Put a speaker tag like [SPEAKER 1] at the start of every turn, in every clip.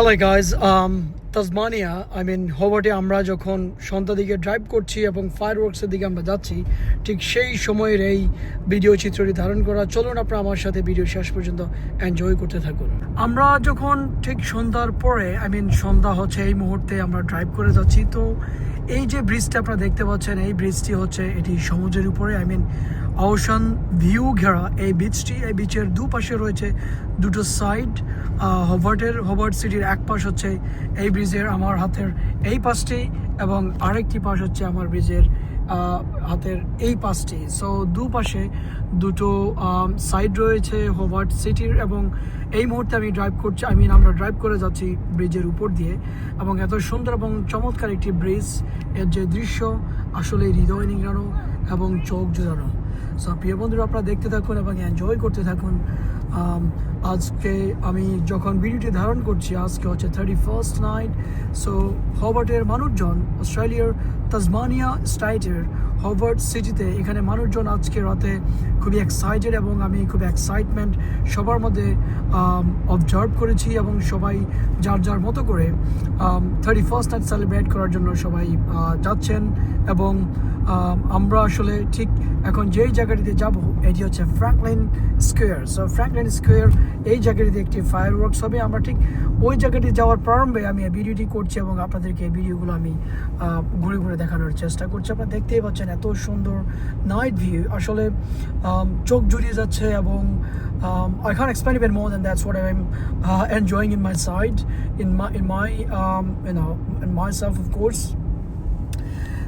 [SPEAKER 1] Hello guys Tasmania I mean হোবার্টে আমরা যখন সন্ধ্যা দিকে ড্রাইভ করছি এবং ফায়ার ওয়ার্কসের দিকে আমরা যাচ্ছি, ঠিক সেই সময়ের এই ভিডিও চিত্রটি ধারণ করা, চলুন আপনারা আমার সাথে ভিডিও শেষ পর্যন্ত এনজয় করতে থাকুন। আমরা যখন ঠিক সন্ধ্যার পরে আই মিন সন্ধ্যা হচ্ছে এই মুহূর্তে আমরা ড্রাইভ করে যাচ্ছি, তো এই যে ব্রিজটা আপনারা দেখতে পাচ্ছেন, এই ব্রিজটি হচ্ছে এটি সমুদ্রের উপরে আই মিন ওশান ভিউ ঘেরা। এই বিচটি এই বিচের দুপাশে রয়েছে দুটো সাইড হবার্টের হবার্ট সিটির এক পাশ হচ্ছে এই ব্রিজের আমার হাতের এই পাশটি এবং আরেকটি পাশ হচ্ছে আমার ব্রিজের হাতের এই পাশটি সো দুপাশে দুটো সাইড রয়েছে হোভার্ট সিটির এবং এই মুহূর্তে আমি ড্রাইভ করছি আই মিন আমরা ড্রাইভ করে যাচ্ছি ব্রিজের উপর দিয়ে এবং এত সুন্দর এবং চমৎকার একটি ব্রিজের যে দৃশ্য আসলে হৃদয় নিংড়ানো এবং চোখ জোড়ানো। সো প্রিয় বন্ধুরা, আপনারা দেখতে থাকুন এবং এনজয় করতে থাকুন। আজকে আমি যখন ভিডিওটি ধারণ করছি, আজকে হচ্ছে থার্টি ফার্স্ট নাইট সো হবার্টের মানুষজন অস্ট্রেলিয়ার তাজমানিয়া স্টাইটের হবার্ট সিটিতে এখানে মানুষজন আজকে রাতে খুবই এক্সাইটেড এবং আমি খুব এক্সাইটমেন্ট সবার মধ্যে অবজার্ভ করেছি এবং সবাই যার যার মতো করে থার্টি ফার্স্ট নাইট সেলিব্রেট করার জন্য সবাই যাচ্ছেন এবং আমরা আসলে ঠিক এখন যেই জায়গাটিতে যাব এটি হচ্ছে Franklin Square so Franklin Square এই জায়গাটিতে একটি ফায়ার ওয়ার্কস হবে। আমরা ঠিক ওই জায়গাটি যাওয়ার প্রারম্ভে আমি এই ভিডিওটি করছি এবং আপনাদেরকে এই ভিডিওগুলো আমি ঘুরে ঘুরে দেখানোর চেষ্টা করছি। আপনারা দেখতেই পাচ্ছেন এত সুন্দর নাইট ভিউ আসলে চোখ জুড়িয়ে যাচ্ছে এবং um, I can't explain even more than that's what I'm uh, enjoying in my side, in my in my um, you know in.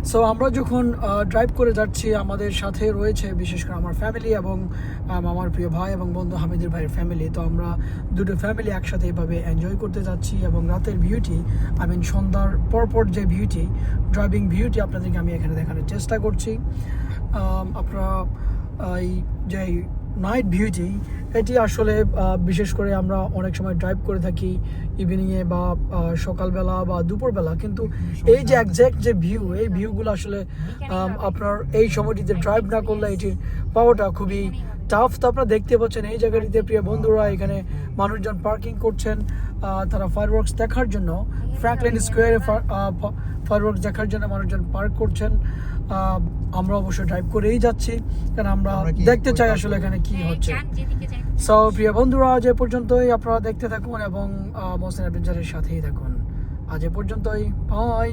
[SPEAKER 1] So আমরা যখন ড্রাইভ করে যাচ্ছি, আমাদের সাথে রয়েছে বিশেষ করে আমার ফ্যামিলি এবং আমার প্রিয় ভাই এবং বন্ধু হামিদের ভাইয়ের ফ্যামিলি তো আমরা দুটো ফ্যামিলি একসাথে এভাবে এনজয় করতে যাচ্ছি এবং রাতের ভিউটি আই মিন সন্ধ্যার পরপর যে ভিউটি ড্রাইভিং ভিউটি আপনাদেরকে আমি এখানে দেখানোর চেষ্টা করছি। আপনারা এই যে নাইট ভিউটি এটি আসলে বিশেষ করে আমরা অনেক সময় ড্রাইভ করে থাকি ইভিনিংয়ে বা সকালবেলা বা দুপুরবেলা। কিন্তু এই যে একজ্যাক্ট যে ভিউ এই ভিউগুলো আসলে আপনার এই সময়টিতে ড্রাইভ না করলে এটির পাওয়াটা খুবই টাফ তো আপনারা দেখতে পাচ্ছেন এই জায়গাটিতে প্রিয় বন্ধুরা এখানে মানুষজন পার্কিং করছেন তারা ফায়ারওয়ার্কস দেখার জন্য ফ্র্যাঙ্কলিন স্কোয়ারে ফায়ারওয়ার্কস দেখার জন্য মানুষজন পার্ক করছেন। আমরা অবশ্য ড্রাইভ করেই যাচ্ছি কারণ আমরা দেখতে চাই আসলে এখানে কি
[SPEAKER 2] হ্যাঁ,
[SPEAKER 1] হচ্ছে। সো প্রিয় বন্ধুরা আজ এ পর্যন্তই। আপনারা দেখতে থাকুন এবং মোসেন অ্যাডভেঞ্চারের সাথেই থাকুন। আজ এ পর্যন্তই। বাই